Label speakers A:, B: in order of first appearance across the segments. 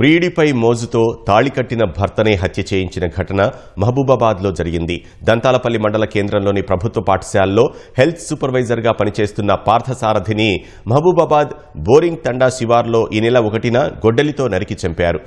A: ప్రియుడిపై మోజుతో తాళికట్టిన భర్తనే హత్య చేయించిన ఘటన మహబూబాబాద్లో జరిగింది. దంతాలపల్లి మండల కేంద్రంలోని ప్రభుత్వ పాఠశాలలో హెల్త్ సూపర్వైజర్గా పనిచేస్తున్న పార్థసారథిని మహబూబాబాద్ బోరింగ్ తండా శివార్లో ఈ నెల ఒకటిన గొడ్డలితో నరికి చంపారు.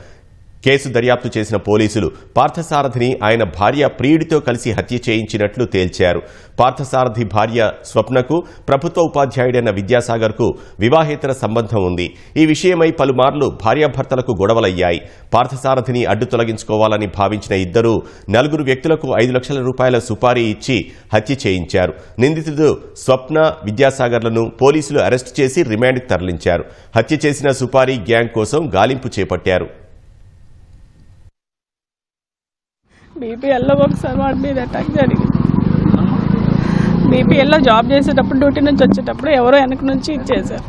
A: కేసు దర్యాప్తు చేసిన పోలీసులు పార్థసారథిని ఆయన భార్య ప్రియుడితో కలిసి హత్య చేయించినట్లు తేల్చారు. పార్థసారథి భార్య స్వప్నకు ప్రభుత్వ ఉపాధ్యాయుడైన విద్యాసాగర్కు వివాహేతర సంబంధం ఉంది. ఈ విషయమై పలుమార్లు భార్యాభర్తలకు గొడవలయ్యాయి. పార్థసారథిని అడ్డు తొలగించుకోవాలని భావించిన ఇద్దరూ నలుగురు వ్యక్తులకు ఐదు లక్షల రూపాయల సుపారీ ఇచ్చి హత్య చేయించారు. నిందితుడు స్వప్న విద్యాసాగర్లను పోలీసులు అరెస్టు చేసి రిమాండ్కు తరలించారు. హత్య చేసిన సుపారీ గ్యాంగ్ కోసం గాలింపు చేపట్టారు.
B: బీపీఎల్లో ఒకసారి వాడి మీద అటాక్ జరిగింది. బీపీఎల్లో జాబ్ చేసేటప్పుడు డ్యూటీ నుంచి వచ్చేటప్పుడు ఎవరో వెనక నుంచి ఇచ్చేసారు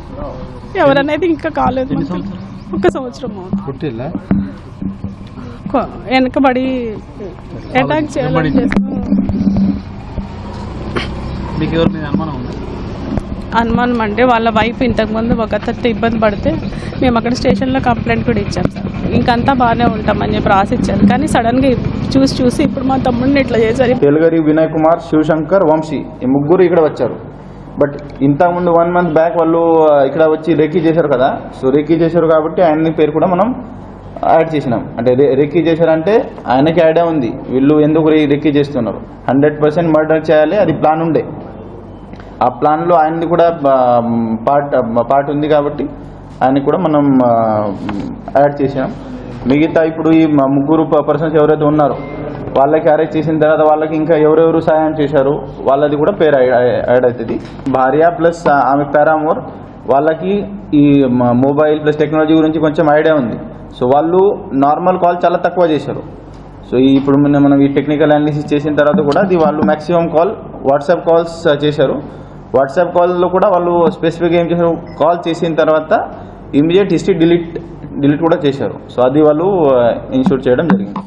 B: ఎవరనేది ఇంకా కాలేదు. ఒక సంవత్సరం వెనకబడి అటాక్ చేయాలని
C: అనుమానం
B: అంటే వాళ్ళ వైఫ్ ఇంతకుముందు ఒక అతనితో ఇబ్బంది పడితే మేము అక్కడ స్టేషన్లో కంప్లైంట్ కూడా ఇచ్చాం సార్. ఇంకంతా బాగానే ఉంటామని చెప్పి రాసిచ్చారు. కానీ సడన్గా చూసి చూసి ఇప్పుడు మా తమ్ముడిని ఇట్లా చేశారు.
D: తెలుగరి వినయ్ కుమార్ శివశంకర్ వంశీ ఈ ముగ్గురు ఇక్కడ వచ్చారు. బట్ ఇంతకుముందు వన్ మంత్ బ్యాక్ వాళ్ళు ఇక్కడ వచ్చి రెక్కీ చేశారు కదా. సో రెక్కీ చేశారు కాబట్టి ఆయన పేరు కూడా మనం యాడ్ చేసినాం. అంటే రెక్కీ చేశారంటే ఆయనకి ఐడియా ఉంది. వీళ్ళు ఎందుకు రెక్కీ చేస్తున్నారు? హండ్రెడ్ పర్సెంట్ మర్డర్ చేయాలి అది ప్లాన్ ఉండే. ఆ ప్లాన్లో ఆయనది కూడా పార్ట్ పార్ట్ ఉంది కాబట్టి ఆయన కూడా మనం యాడ్ చేసినాం. మిగతా ఇప్పుడు ఈ ముగ్గురు పర్సన్స్ ఎవరైతే ఉన్నారో వాళ్ళకి అరెస్ట్ చేసిన తర్వాత వాళ్ళకి ఇంకా ఎవరెవరు సాయం చేశారు వాళ్ళది కూడా పేరు యాడ్ అవుతుంది. భార్య ప్లస్ ఆమె పారామోర్ వాళ్ళకి ఈ మొబైల్ ప్లస్ టెక్నాలజీ గురించి కొంచెం ఐడియా ఉంది. సో వాళ్ళు నార్మల్ కాల్ చాలా తక్కువ చేశారు. సో ఈ ఇప్పుడు మనం ఈ టెక్నికల్ అనాలిసిస్ చేసిన తర్వాత కూడా అది వాళ్ళు మ్యాక్సిమం కాల్ వాట్సాప్ కాల్స్ చేశారు. వాట్సాప్ కాల్లో కూడా వాళ్ళు స్పెసిఫిక్గా ఏం చేశారు? కాల్ చేసిన తర్వాత ఇమీడియట్ హిస్టరీ డిలీట్ డిలీట్ కూడా చేశారు. సో అది వాళ్ళు ఇన్షూర్ చేయడం జరిగింది.